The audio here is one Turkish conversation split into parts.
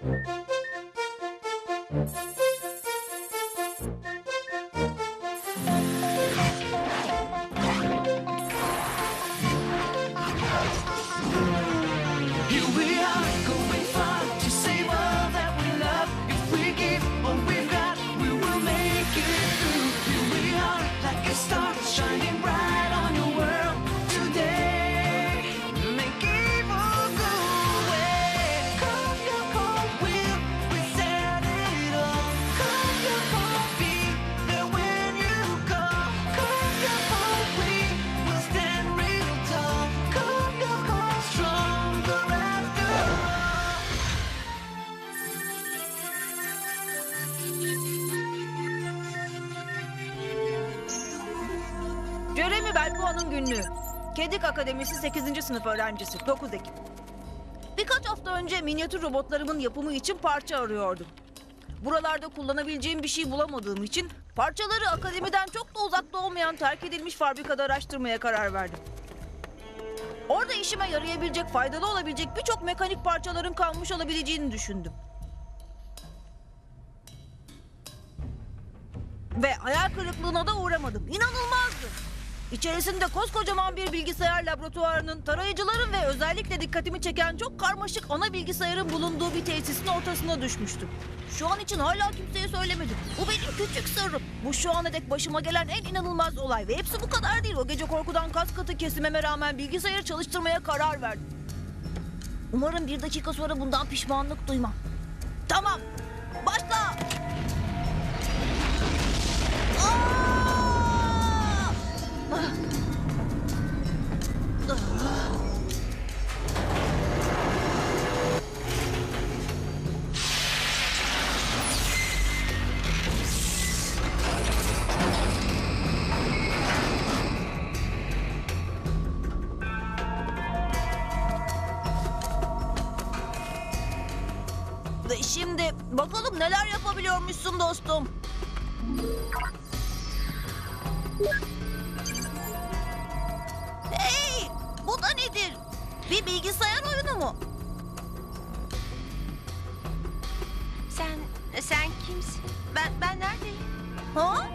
Música Günlüğü. Kedik Akademisi 8. sınıf öğrencisi 9 Ekim. Birkaç hafta önce minyatür robotlarımın yapımı için parça arıyordum. Buralarda kullanabileceğim bir şey bulamadığım için parçaları akademiden çok da uzakta olmayan terk edilmiş fabrikada araştırmaya karar verdim. Orada işime yarayabilecek, faydalı olabilecek birçok mekanik parçaların kalmış olabileceğini düşündüm. Ve hayal kırıklığına da uğramadım. İnanılmazdı. İçerisinde koskocaman bir bilgisayar laboratuvarının, tarayıcıların ve özellikle dikkatimi çeken çok karmaşık ana bilgisayarın bulunduğu bir tesisin ortasına düşmüştüm. Şu an için hala kimseye söylemedim. Bu benim küçük sırrım. Bu şu ana dek başıma gelen en inanılmaz olay ve hepsi bu kadar değil. O gece korkudan kas katı kesimeme rağmen bilgisayarı çalıştırmaya karar verdim. Umarım bir dakika sonra bundan pişmanlık duymam. Tamam, başla! Aa! Şimdi bakalım neler yapabiliyormuşsun dostum. Bir bilgisayar oyunu mu? Sen, sen kimsin? Ben, ben neredeyim? Ha?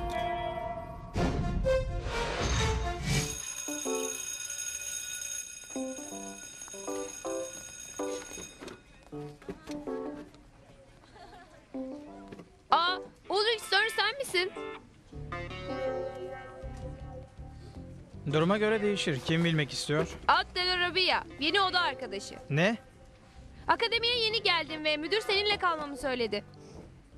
Aa, Ulrich Stern sen misin? Duruma göre değişir. Kim bilmek istiyor? Ad de la Rabia, yeni oda arkadaşı. Ne? Akademiye yeni geldim ve müdür seninle kalmamı söyledi.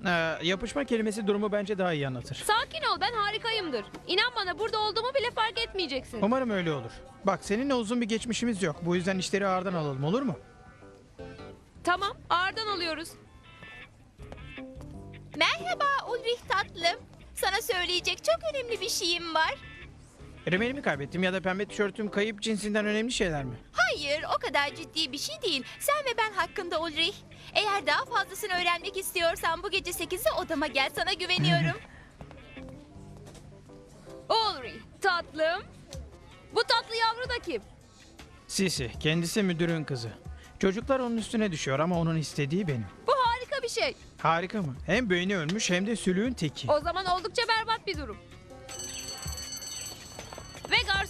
Ee, yapışma kelimesi durumu bence daha iyi anlatır. Sakin ol, ben harikayımdır. İnan bana burada olduğumu bile fark etmeyeceksin. Umarım öyle olur. Bak seninle uzun bir geçmişimiz yok. Bu yüzden işleri ağırdan alalım olur mu? Tamam, ağırdan alıyoruz. Merhaba Ulrich tatlım. Sana söyleyecek çok önemli bir şeyim var. Rimelimi kaybettim ya da pembe tişörtüm kayıp cinsinden önemli şeyler mi? Hayır, o kadar ciddi bir şey değil. Sen ve ben hakkında Ulrich. Eğer daha fazlasını öğrenmek istiyorsan bu gece 8'de odama gel sana güveniyorum. Ulrich, tatlım. Bu tatlı yavru da kim? Sisi, kendisi müdürün kızı. Çocuklar onun üstüne düşüyor ama onun istediği benim. Bu harika bir şey. Harika mı? Hem beyni ölmüş hem de sülüğün teki. O zaman oldukça berbat bir durum.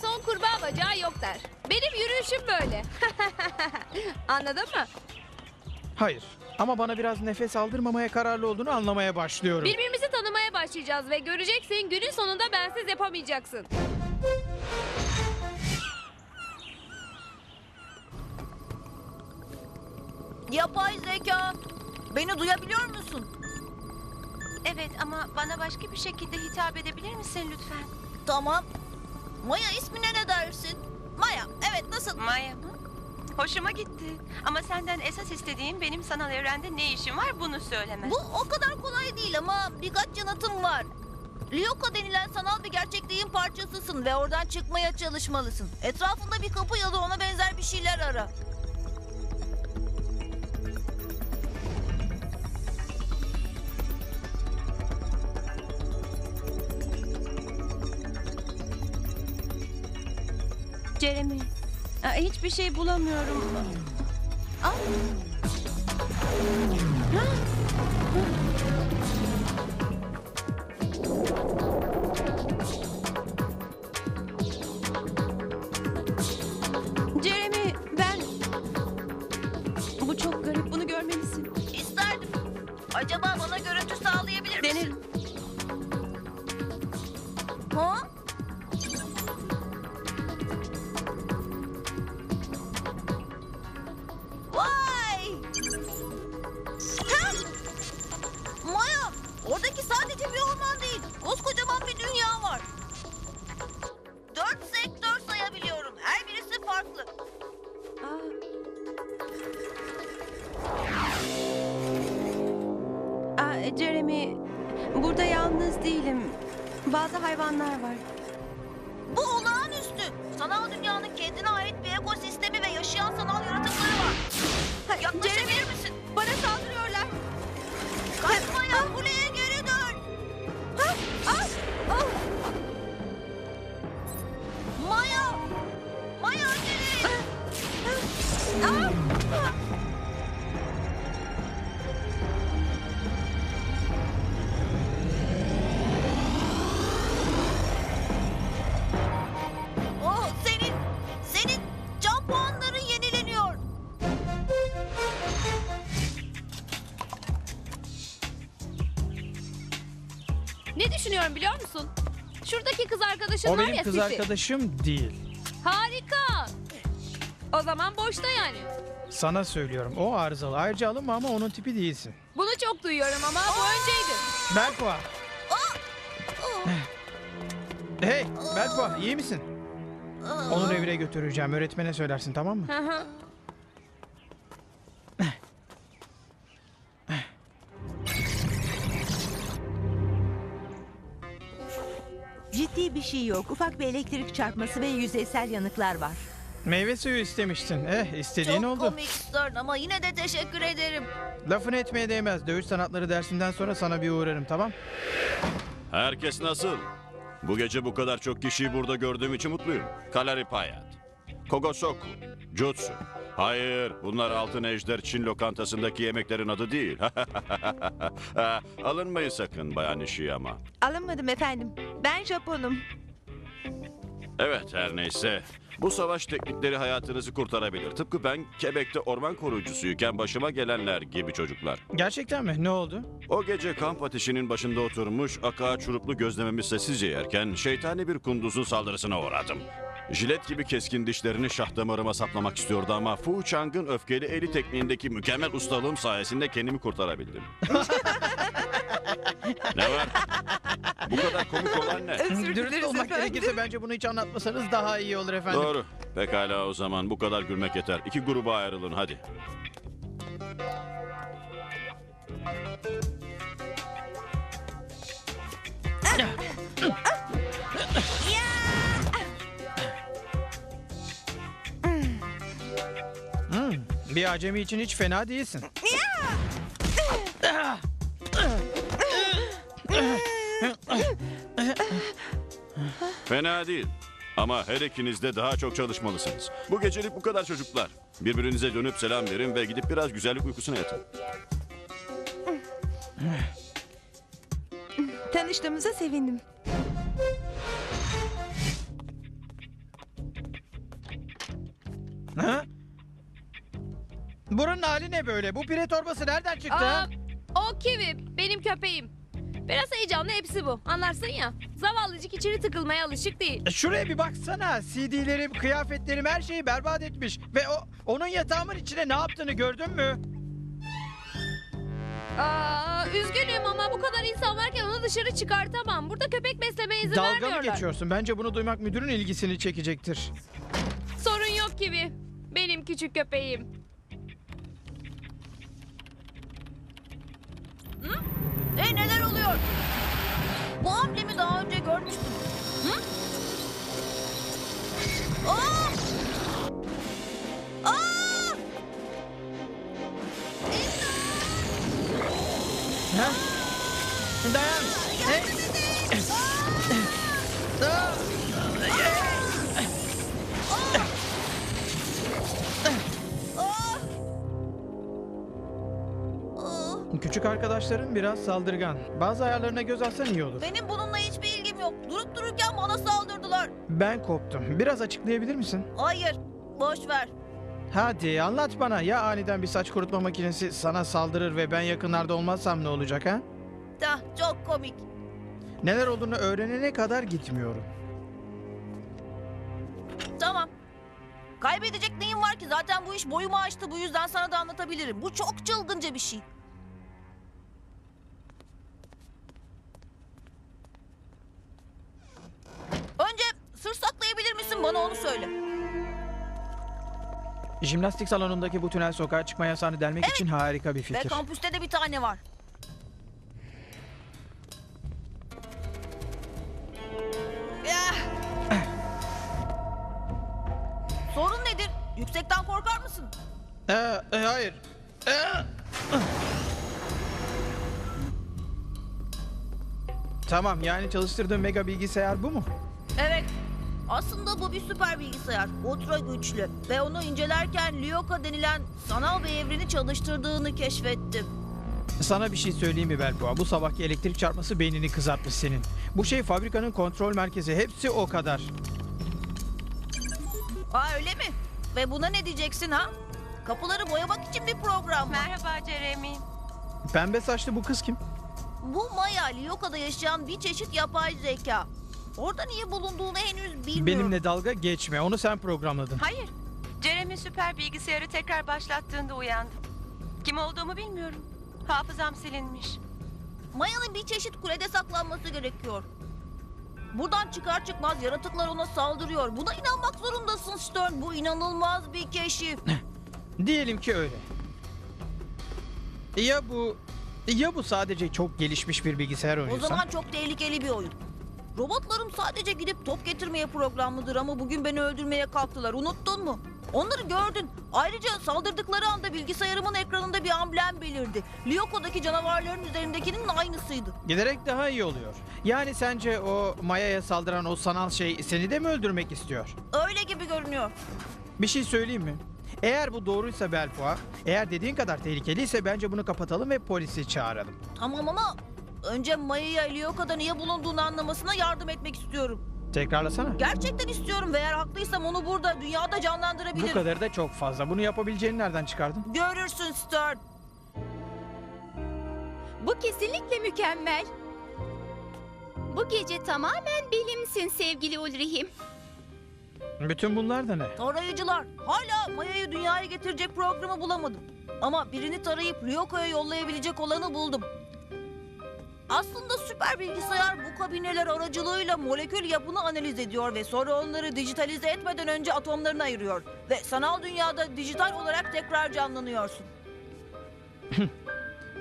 Garson kurbağa bacağı yok der. Benim yürüyüşüm böyle. Anladın mı? Hayır. Ama bana biraz nefes aldırmamaya kararlı olduğunu anlamaya başlıyorum. Birbirimizi tanımaya başlayacağız ve göreceksin günün sonunda bensiz yapamayacaksın. Yapay zeka. Beni duyabiliyor musun? evet ama bana başka bir şekilde hitap edebilir misin lütfen? Tamam. Maya ismine ne dersin? Maya, evet nasıl? Maya mı? Hoşuma gitti. Ama senden esas istediğim benim sanal evrende ne işim var bunu söyleme. Bu o kadar kolay değil ama birkaç yanıtım var. Lyoko denilen sanal bir gerçekliğin parçasısın ve oradan çıkmaya çalışmalısın. Etrafında bir kapı ya da ona benzer bir şeyler ara. Jeremy, hiçbir şey bulamıyorum. Aa, Jeremy burada yalnız değilim. Bazı hayvanlar var. Bu olağanüstü. Sanal dünyanın kendine ait bir ekosistemi ve yaşayan sanal yaratıkları var. Yaklaşabilir misin? Bana saldırıyorlar. Kaçma ya, kuleye geri dön. Maya! Maya acele et. Oh, Ne düşünüyorum biliyor musun? Şuradaki kız arkadaşın O var benim ya kız Sisi. arkadaşım değil. Harika. O zaman boşta yani. Sana söylüyorum. O arızalı. Ayrıca alınma ama onun tipi değilsin. Bunu çok duyuyorum ama bu önceydi. Berkva. Hey Berkva iyi misin? Onu revire götüreceğim. Öğretmene söylersin tamam mı? Hı hı. Şey yok. Ufak bir elektrik çarpması ve yüzeysel yanıklar var. Meyve suyu istemiştin. Eh istediğin Çok oldu. komik Stern ama yine de teşekkür ederim. Lafını etmeye değmez. Dövüş sanatları dersinden sonra sana bir uğrarım tamam? Herkes nasıl? Bu gece bu kadar çok kişiyi burada gördüğüm için mutluyum. Kalaripayat, Kogosoku, Jutsu. Hayır, bunlar Altın Ejder Çin lokantasındaki yemeklerin adı değil. Ha, Alınmayın sakın Bayan Ishiyama. Alınmadım efendim. Ben Japonum. Evet, her neyse. Bu savaş teknikleri hayatınızı kurtarabilir. Tıpkı ben Quebec'te orman koruyucusuyken başıma gelenler gibi çocuklar. Gerçekten mi? Ne oldu? O gece kamp ateşinin başında oturmuş akağa çuruplu gözlememi sessizce yerken şeytani bir kunduzun saldırısına uğradım. Jilet gibi keskin dişlerini şah damarıma saplamak istiyordu ama Fu Chang'ın öfkeli eli tekniğindeki mükemmel ustalığım sayesinde kendimi kurtarabildim. ne var? Bu kadar komik olan ne? Dürüst olmak gerekirse bence bunu hiç anlatmasanız daha iyi olur efendim. Doğru. Pekala o zaman bu kadar gülmek yeter. İki gruba ayrılın hadi. Hmm, bir acemi için hiç fena değilsin. Fena değil. Ama her ikiniz de daha çok çalışmalısınız. Bu gecelik bu kadar çocuklar. Birbirinize dönüp selam verin ve gidip biraz güzellik uykusuna yatın. Tanıştığımıza sevindim. Ha? Buranın hali ne böyle? Bu pire torbası nereden çıktı? Aa, o kivi benim köpeğim. Biraz heyecanlı hepsi bu. Anlarsın ya. Zavallıcık içeri tıkılmaya alışık değil. E, Şuraya bir baksana. CD'lerim, kıyafetlerim her şeyi berbat etmiş. Ve o onun yatağımın içine ne yaptığını gördün mü? Aa, üzgünüm ama bu kadar insan varken onu dışarı çıkartamam. Burada köpek beslemeye izin Dalga mı vermiyorlar. geçiyorsun? Bence bunu duymak müdürün ilgisini çekecektir. Sorun yok gibi. Benim küçük köpeğim. Küçük arkadaşların biraz saldırgan. Bazı ayarlarına göz atsan iyi olur. Benim bununla hiçbir ilgim yok. Durup dururken bana saldırdılar. Ben koptum. Biraz açıklayabilir misin? Hayır. Boş ver. Hadi anlat bana. Ya aniden bir saç kurutma makinesi sana saldırır ve ben yakınlarda olmazsam ne olacak ha? Tah çok komik. Neler olduğunu öğrenene kadar gitmiyorum. Tamam. Kaybedecek neyim var ki? Zaten bu iş boyumu aştı. Bu yüzden sana da anlatabilirim. Bu çok çılgınca bir şey. Önce sır saklayabilir misin? Bana onu söyle. Jimnastik salonundaki bu tünel sokağa çıkma yasağını delmek için harika bir Ve fikir. kampüste de bir tane var. Ah! Sorun nedir? Yüksekten korkar mısın? Ee, e, hayır. Ee, Tamam yani çalıştırdığım mega bilgisayar bu mu? Aslında bu bir süper bilgisayar. Ultra güçlü. Ve onu incelerken Lyoka denilen sanal bir evreni çalıştırdığını keşfettim. Sana bir şey söyleyeyim mi Belpoğa? Bu sabahki elektrik çarpması beynini kızartmış senin. Bu şey fabrikanın kontrol merkezi. Hepsi o kadar. Aa öyle mi? Ve buna ne diyeceksin ha? Kapıları boyamak için bir program mı? Merhaba Jeremy. Pembe saçlı bu kız kim? Bu Maya Lyoka'da yaşayan bir çeşit yapay zeka. Orada niye bulunduğunu henüz bilmiyorum. Benimle dalga geçme. Onu sen programladın. Hayır. Jeremy süper bilgisayarı tekrar başlattığında uyandım. Kim olduğumu bilmiyorum. Hafızam silinmiş. Maya'nın bir çeşit kulede saklanması gerekiyor. Buradan çıkar çıkmaz yaratıklar ona saldırıyor. Buna inanmak zorundasın Stern. Bu inanılmaz bir keşif. Diyelim ki öyle. Ya bu... Ya bu sadece çok gelişmiş bir bilgisayar O oynuyorsa? zaman çok tehlikeli bir oyun. Robotlarım sadece gidip top getirmeye programlıdır ama bugün beni öldürmeye kalktılar. Unuttun mu? Onları gördün. Ayrıca saldırdıkları anda bilgisayarımın ekranında bir amblem belirdi. Lyoko'daki canavarların üzerindekinin aynısıydı. Giderek daha iyi oluyor. Yani sence o Maya'ya saldıran o sanal şey seni de mi öldürmek istiyor? Öyle gibi görünüyor. Bir şey söyleyeyim mi? Eğer bu doğruysa Belpoğa, eğer dediğin kadar tehlikeliyse bence bunu kapatalım ve polisi çağıralım. Tamam ama önce Maya'ya Lyoko'da niye bulunduğunu anlamasına yardım etmek istiyorum. Tekrarlasana. Gerçekten istiyorum ve eğer haklıysam onu burada dünyada Bu canlandırabilirim. kadar da çok fazla. Bunu yapabileceğini nereden çıkardın? Görürsün Stern. Bu kesinlikle mükemmel. Bu gece tamamen benimsin sevgili Ulrih'im. Bütün bunlar da ne? Tarayıcılar. Hala Maya'yı dünyaya getirecek programı bulamadım. Ama birini tarayıp Ryoko'ya yollayabilecek olanı buldum. Aslında süper bilgisayar bu kabineler aracılığıyla molekül yapını analiz ediyor ve sonra onları dijitalize etmeden önce atomlarına ayırıyor. Ve sanal dünyada dijital olarak tekrar canlanıyorsun.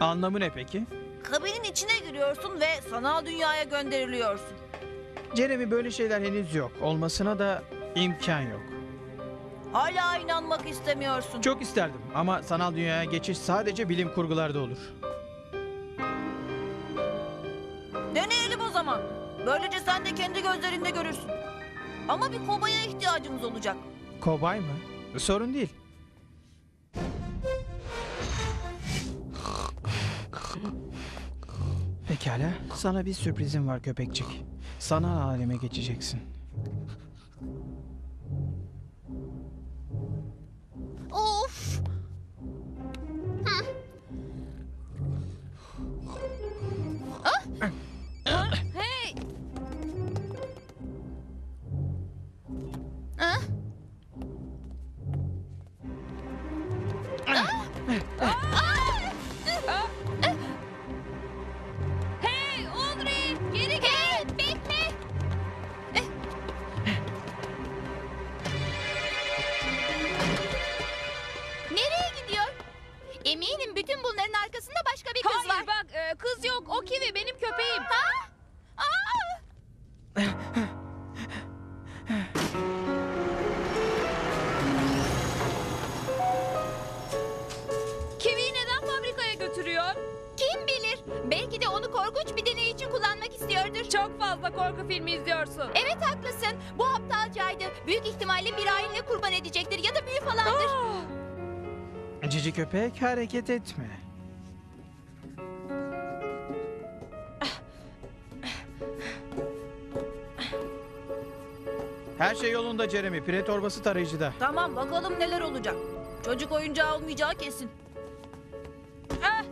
Anlamı ne peki? Kabinin içine giriyorsun ve sanal dünyaya gönderiliyorsun. Jeremy böyle şeyler henüz yok. Olmasına da imkan yok. Hala inanmak istemiyorsun. Çok isterdim ama sanal dünyaya geçiş sadece bilim kurgularda olur. Zaman. Böylece sen de kendi gözlerinde görürsün. Ama bir kobaya ihtiyacımız olacak. Kobay mı? Sorun değil. Pekala. Sana bir sürprizim var köpekçik. Sanal aleme geçeceksin. korkunç bir deney için kullanmak istiyordur. Çok fazla korku filmi izliyorsun. Evet haklısın. Bu aptalcaydı. Büyük ihtimalle bir aileyle kurban edecektir ya da büyü falandır. Aa! Cici köpek hareket etme. Her şey yolunda Jeremy. Pire torbası tarayıcıda. Tamam bakalım neler olacak. Çocuk oyuncağı olmayacağı kesin. Ah!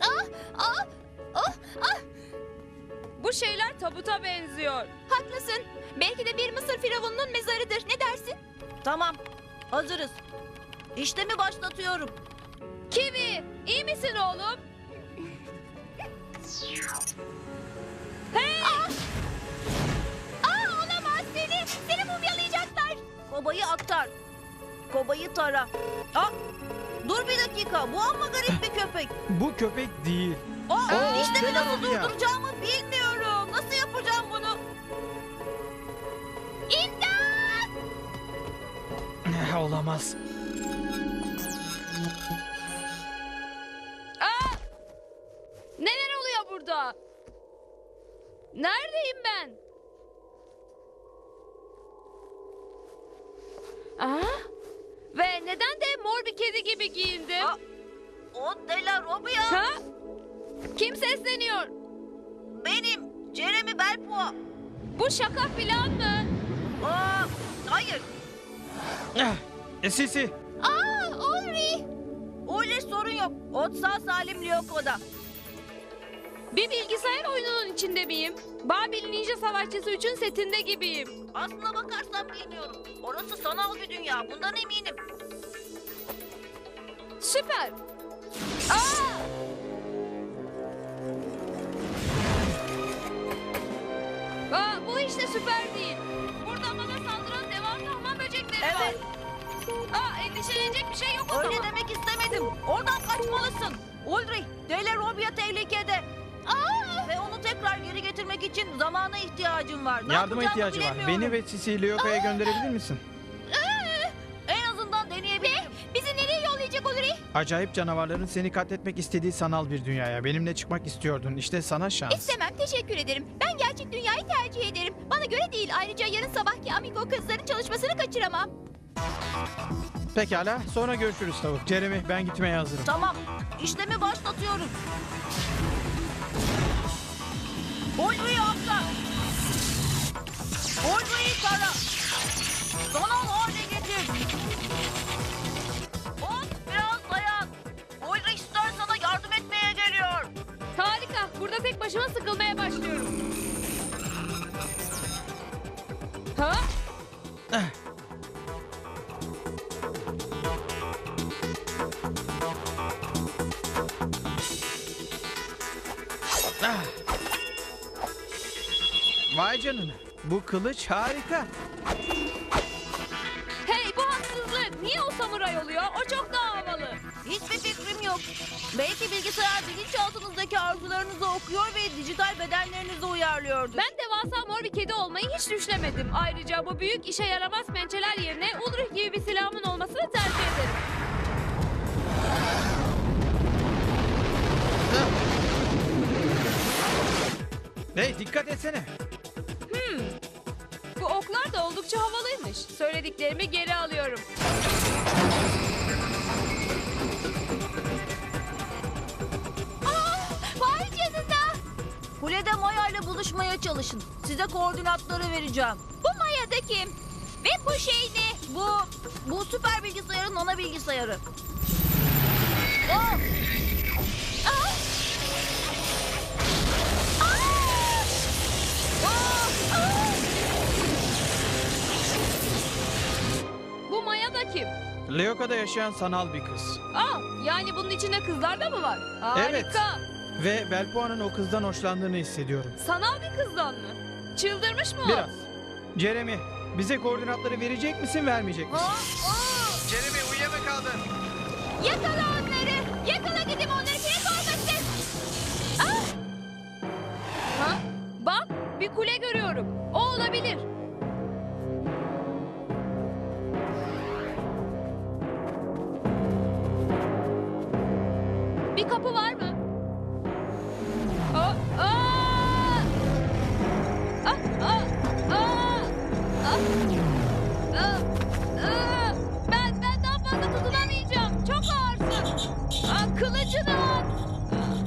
Ah! Ah! Ah. Bu şeyler tabuta benziyor. Haklısın. Belki de bir Mısır firavununun mezarıdır. Ne dersin? Tamam hazırız. İşlemi başlatıyorum. Kivi, iyi misin oğlum? Aa, olamaz seni. Seni mumyalayacaklar. Kobayı aktar. Kobayı tara. Aa, dur bir dakika bu amma garip bir köpek. Bu köpek değil. Aa, Aa, işlemi neler nasıl ya? durduracağımı bilmiyorum. Nasıl yapacağım bunu? İmdat! Eh, Olamaz. Aa! Neler oluyor burada? Neredeyim ben? Aa! Ve neden de mor bir kedi gibi giyindim? Aa! O Dela Robia Ha? Kim sesleniyor? benim. Jeremy Belpoa. Bu şaka filan mı? Aa, hayır. Eh, e, Sisi. Aa, Ulri. Öyle sorun yok. Ot sağ salim Lyoko'da. Bir bilgisayar oyununun içinde miyim? Babil Ninja Savaşçısı 3'ün setinde gibiyim. Aslına bakarsan bilmiyorum. Orası sanal bir dünya. Bundan eminim. Süper. Aa! Bu işte süper değil. Burada bana saldıran devamlı hamam böcekleri Evet. var. Aa, endişelenecek bir şey yok o Öyle zaman. demek istemedim. Oradan kaçmalısın. Ulrich, Dela Robia tehlikede. Aa! Ve onu tekrar geri getirmek için zamana ihtiyacım var. Ne Yardıma yapacağımı ihtiyacı var. bilemiyorum. Beni ve Sisi'yi Lyoka'ya gönderebilir misin? Acayip canavarların seni katletmek istediği sanal bir dünyaya. Benimle çıkmak istiyordun. İşte sana şans. İstemem teşekkür ederim. Ben gerçek dünyayı tercih ederim. Bana göre değil. Ayrıca yarın sabahki Amigo kızların çalışmasını kaçıramam. Pekala. Sonra görüşürüz tavuk. Jeremy ben gitmeye hazırım. Tamam. İşlemi başlatıyorum. Ulrich'i atla. Ulrich'i tara. Sanal canına. Bu kılıç harika. Hey bu haksızlık. Niye o samuray oluyor? O çok daha havalı. Hiçbir fikrim yok. Belki bilgisayar bilinçaltınızdaki arzularınızı okuyor ve dijital bedenlerinizi uyarlıyordur. Ben devasa mor bir kedi olmayı hiç düşünemedim. Ayrıca bu büyük işe yaramaz pençeler yerine Ulrich gibi bir silahımın olmasını tercih ederim. Hey dikkat etsene. Oldukça havalıymış. Söylediklerimi geri alıyorum. Aa, vay canına. Kulede Maya ile buluşmaya çalışın. Size koordinatları vereceğim. Bu Maya da kim? Ve bu şey ne? Bu, bu süper bilgisayarın ana bilgisayarı. Aa! Kim? Lyoka'da yaşayan sanal bir kız. Aa, yani bunun içinde kızlar da mı var? Harika. Evet. Ve Belpoa'nın o kızdan hoşlandığını hissediyorum. Sanal bir kızdan mı? Çıldırmış mı o? Biraz. Jeremy bize koordinatları verecek misin vermeyecek misin? Aa! Aa! Jeremy uyuyamakaldın. Yakala onları. Yakala gidip onları kilit olmasın. Ah! Ha? Bak, bir kule görüyorum. O olabilir.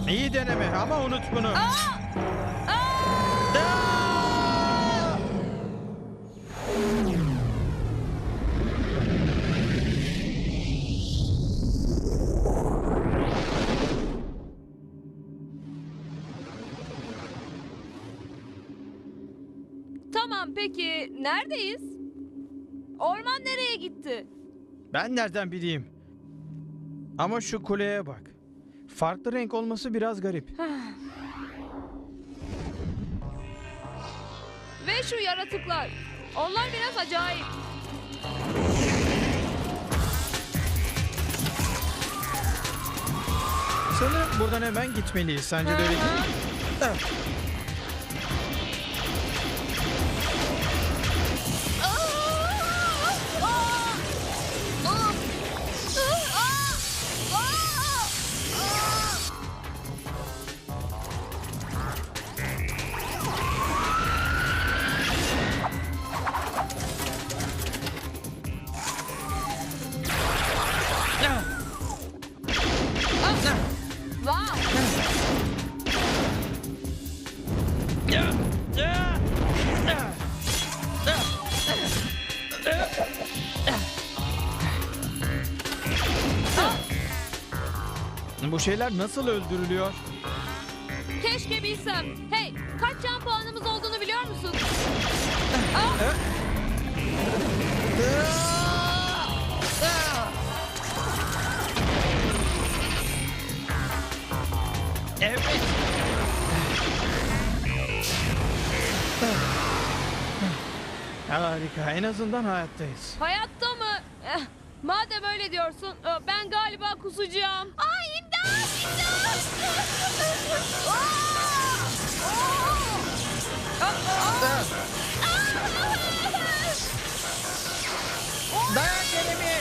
İyi deneme ama unut bunu. Aa! Aa! Tamam peki neredeyiz? Orman nereye gitti? Ben nereden bileyim? Ama şu kuleye bak. Farklı renk olması biraz garip. Ve şu yaratıklar. Onlar biraz acayip. Sanırım buradan hemen gitmeliyiz. Sence de öyle değil mi? Bu şeyler nasıl öldürülüyor? Keşke bilsem. Hey, kaç can puanımız olduğunu biliyor musun? Evet. Harika. En azından hayattayız. Hayatta mı? Eh, madem öyle diyorsun, e, ben galiba kusacağım. İmdat. Dayan Jeremy.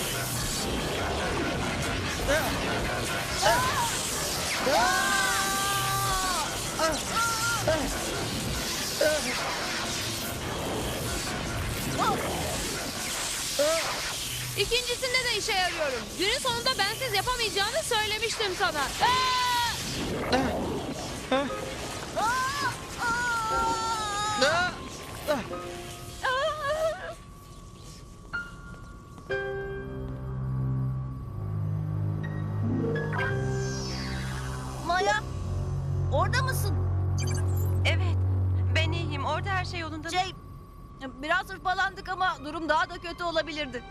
İkincisinde de işe yarıyorum. Günün sonunda bensiz yapamayacağını söylemiştim sana. Maya, orada mısın? Evet. Ben iyiyim. Orada her şey yolunda mı? Şey, biraz hırpalandık ama durum daha da kötü olabilirdi.